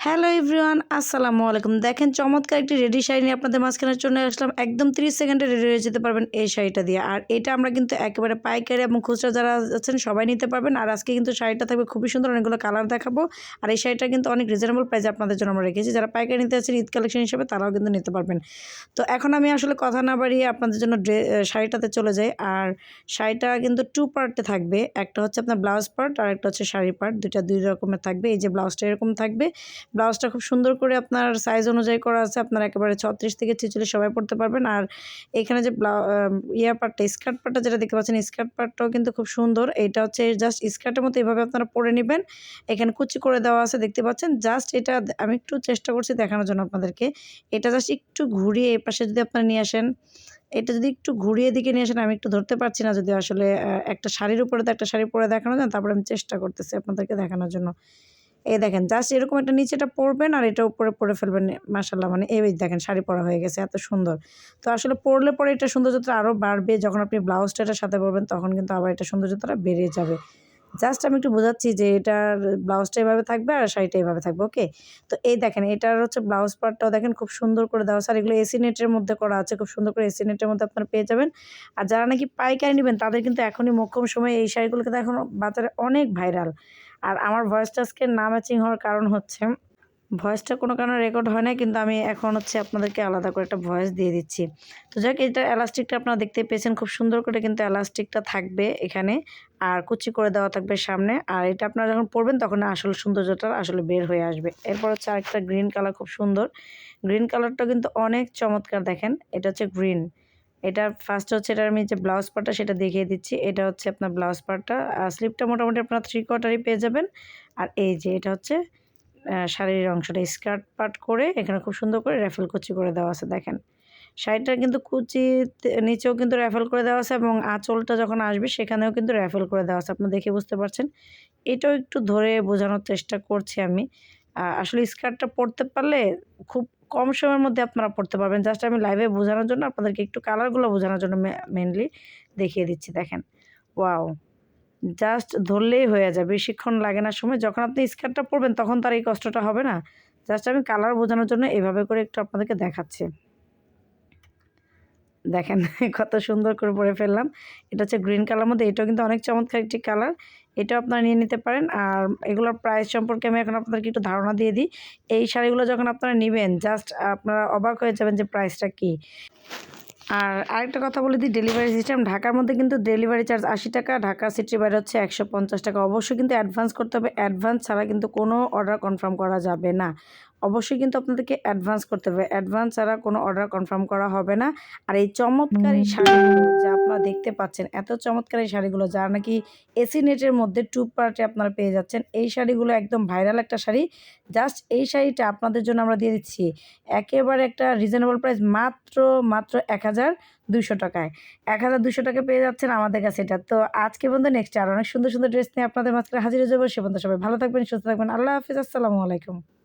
Hello everyone, আসসালামু আলাইকুম। দেখেন চমৎকার একটি রেডি শাড়ি নিয়ে আপনাদের মাঝখানে চলে আসলাম। একদম 30 সেকেন্ডে রেডি হয়ে যেতে পারবেন এই শাড়িটা দিয়ে। আর এটা আমরা কিন্তু একেবারে পাইকারি এবং খুচরা যারা আছেন সবাই নিতে পারবেন। আর আজকে কিন্তু শাড়িটা থাকবে খুবই সুন্দর অনেকগুলো কালার দেখাবো। আর এই শাড়িটা কিন্তু অনেক রিজনেবল প্রাইসে আপনাদের জন্য আমরা রেখেছি। যারা পাইকারি নিতে আছেন ঈদ কালেকশন হিসেবে তারাও কিন্তু নিতে পারবেন। তো এখন আমি আসলে কথা না বাড়িয়ে আপনাদের জন্য ড্রে শাড়িটাতে চলে যাই। আর শাড়িটা কিন্তু টু পার্টে থাকবে। একটা হচ্ছে আপনার ব্লাউজ পার্ট আর একটা হচ্ছে শাড়ি পার্ট দুইটা দুই রকমের থাকবে। এই যে ব্লাউজটা এরকম থাকবে। ব্লাউজটা খুব সুন্দর করে আপনার সাইজ অনুযায়ী করা আছে। আপনার একেবারে ছত্রিশ থেকে ছেচল্লিশ সবাই পড়তে পারবেন। আর এখানে যে ব্লাউ ইয়ার পার্টটা স্কার্ট পার্টটা যেটা দেখতে পাচ্ছেন স্কার্ট পার্টটাও কিন্তু খুব সুন্দর। এটা হচ্ছে জাস্ট স্কার্টের মতো এভাবে আপনারা পরে নেবেন। এখানে কুচি করে দেওয়া আছে, দেখতে পাচ্ছেন? জাস্ট এটা আমি একটু চেষ্টা করছি দেখানোর জন্য আপনাদেরকে। এটা জাস্ট একটু ঘুরিয়ে এই পাশে যদি আপনারা নিয়ে আসেন, এটা যদি একটু ঘুরিয়ে দিকে নিয়ে আসেন, আমি একটু ধরতে পারছি না যদি আসলে একটা শাড়ির উপরে তো একটা শাড়ি পরে দেখানো যায় তারপরে আমি চেষ্টা করতেছি আপনাদেরকে দেখানোর জন্য। এই দেখেন জাস্ট এরকম একটা নিচেটা পরবেন আর এটা উপরে পরে ফেলবেন মাসাল্লাহ মানে এই দেখেন, শাড়ি পরা হয়ে গেছে, এত সুন্দর। তো আসলে পরলে পরে এটা সৌন্দর্যতা আরও বাড়বে, যখন আপনি ব্লাউজটা এটার সাথে পরবেন, তখন কিন্তু আবার এটা সৌন্দর্যতাটা বেড়ে যাবে। জাস্ট আমি একটু বোঝাচ্ছি যে এটার ব্লাউজটা এভাবে থাকবে আর শাড়িটা এভাবে থাকবে ওকে তো এই দেখেন, এটার হচ্ছে ব্লাউজ পার্টটাও দেখেন, খুব সুন্দর করে দেওয়া আর এগুলো এসি নেটের মধ্যে করা আছে, খুব সুন্দর করে এসি নেটের মধ্যে আপনারা পেয়ে যাবেন। আর যারা নাকি পাইকারি নেবেন, তাদের কিন্তু এখনই মোক্ষম সময় এই শাড়িগুলো কিন্তু এখন বাজারে অনেক ভাইরাল। আর আমার ভয়েসটা আজকে না ম্যাচিং হওয়ার কারণ হচ্ছে ভয়েসটা কোনো কারণে রেকর্ড হয় না কিন্তু আমি এখন হচ্ছে আপনাদেরকে আলাদা করে একটা ভয়েস দিয়ে দিচ্ছি। তো যাক, এটা এলাস্টিকটা আপনারা দেখতে পেয়েছেন, খুব সুন্দর করে কিন্তু এলাস্টিকটা থাকবে এখানে, আর কুচি করে দেওয়া থাকবে সামনে, আর এটা আপনারা যখন পরবেন তখন আসলে সৌন্দর্যটা আসলে বের হয়ে আসবে। এরপর হচ্ছে আরেকটা গ্রিন কালার খুব সুন্দর। গ্রিন কালারটা কিন্তু অনেক চমৎকার দেখেন, এটা হচ্ছে গ্রিন এটা ফার্স্ট হচ্ছে এটা আমি যে ব্লাউজ পার্টটা সেটা দেখিয়ে দিচ্ছি। এটা হচ্ছে আপনার ব্লাউজ পার্টটা আর স্লিপটা মোটামুটি আপনার থ্রি কোয়ার্টারই পেয়ে যাবেন। আর এই যে এটা হচ্ছে শাড়ির অংশটা স্কার্ট পার্ট করে এখানে খুব সুন্দর করে র্যাফেল কুচি করে দেওয়া আছে, দেখেন। শাড়িটা কিন্তু কুচি নিচেও কিন্তু র্যাফেল করে দেওয়া আছে এবং আঁচলটা যখন আসবে সেখানেও কিন্তু র্যাফেল করে দেওয়া আছে। আপনি দেখে বুঝতে পারছেন। এটাও একটু ধরে বোঝানোর চেষ্টা করছি আমি। আসলে স্কার্টটা পরতে পারলে খুব কম সময়ের মধ্যে আপনারা পড়তে পারবেন। জাস্ট আমি লাইভে বোঝানোর জন্য আপনাদেরকে একটু কালারগুলো বোঝানোর জন্য মেনলি দেখিয়ে দিচ্ছি, দেখেন। ওয়াও জাস্ট ধরলেই হয়ে যাবে বেশিক্ষণ লাগে না সময়। যখন আপনি স্কার্টটা পরবেন তখন তার এই কষ্টটা হবে না। জাস্ট আমি কালার বোঝানোর জন্য এভাবে করে একটু আপনাদেরকে দেখাচ্ছি। দেখেন কত সুন্দর করে পরে ফেললাম। এটা হচ্ছে গ্রিন কালার মধ্যে, এটাও কিন্তু অনেক চমৎকার একটি কালার। এটাও আপনারা নিয়ে নিতে পারেন। আর এগুলোর প্রাইস সম্পর্কে আমি এখন আপনাদেরকে একটু ধারণা দিয়ে দিই। এই শাড়িগুলো যখন আপনারা নেবেন জাস্ট আপনারা অবাক হয়ে যাবেন যে প্রাইসটা কী। আর আরেকটা কথা বলে দিই ডেলিভারি সিস্টেম ঢাকার মধ্যে কিন্তু ডেলিভারি চার্জ আশি টাকা, ঢাকা সিটির বাইরে হচ্ছে একশো পঞ্চাশ টাকা। অবশ্যই কিন্তু অ্যাডভান্স করতে হবে। অ্যাডভান্স ছাড়া কিন্তু কোনো অর্ডার কনফার্ম করা যাবে না। অবশ্যই কিন্তু আপনাদেরকে অ্যাডভান্স করতে হবে। অ্যাডভান্স ছাড়া কোনো অর্ডার কনফার্ম করা হবে না। আর এই চমৎকার এই শাড়িগুলো যা আপনারা দেখতে পাচ্ছেন এত চমৎকার এই শাড়িগুলো যারা নাকি এসি নেটের মধ্যে টু পার্টে আপনারা পেয়ে যাচ্ছেন এই শাড়িগুলো একদম ভাইরাল একটা শাড়ি। জাস্ট এই শাড়িটা আপনাদের জন্য আমরা দিয়ে দিচ্ছি একেবারে একটা রিজনেবল প্রাইস মাত্র মাত্র এক হাজার দুশো টাকায়। এক হাজার দুশো টাকা পেয়ে যাচ্ছেন আমাদের কাছে এটা। তো আজকে বন্ধু নেক্সট আর অনেক সুন্দর সুন্দর ড্রেস নিয়ে আপনাদের মাঝখানে হাজির হয়ে যাব। সে বন্ধু সবাই ভালো থাকবেন সুস্থ থাকবেন। আল্লাহ হাফিজ আসসালামু আলাইকুম।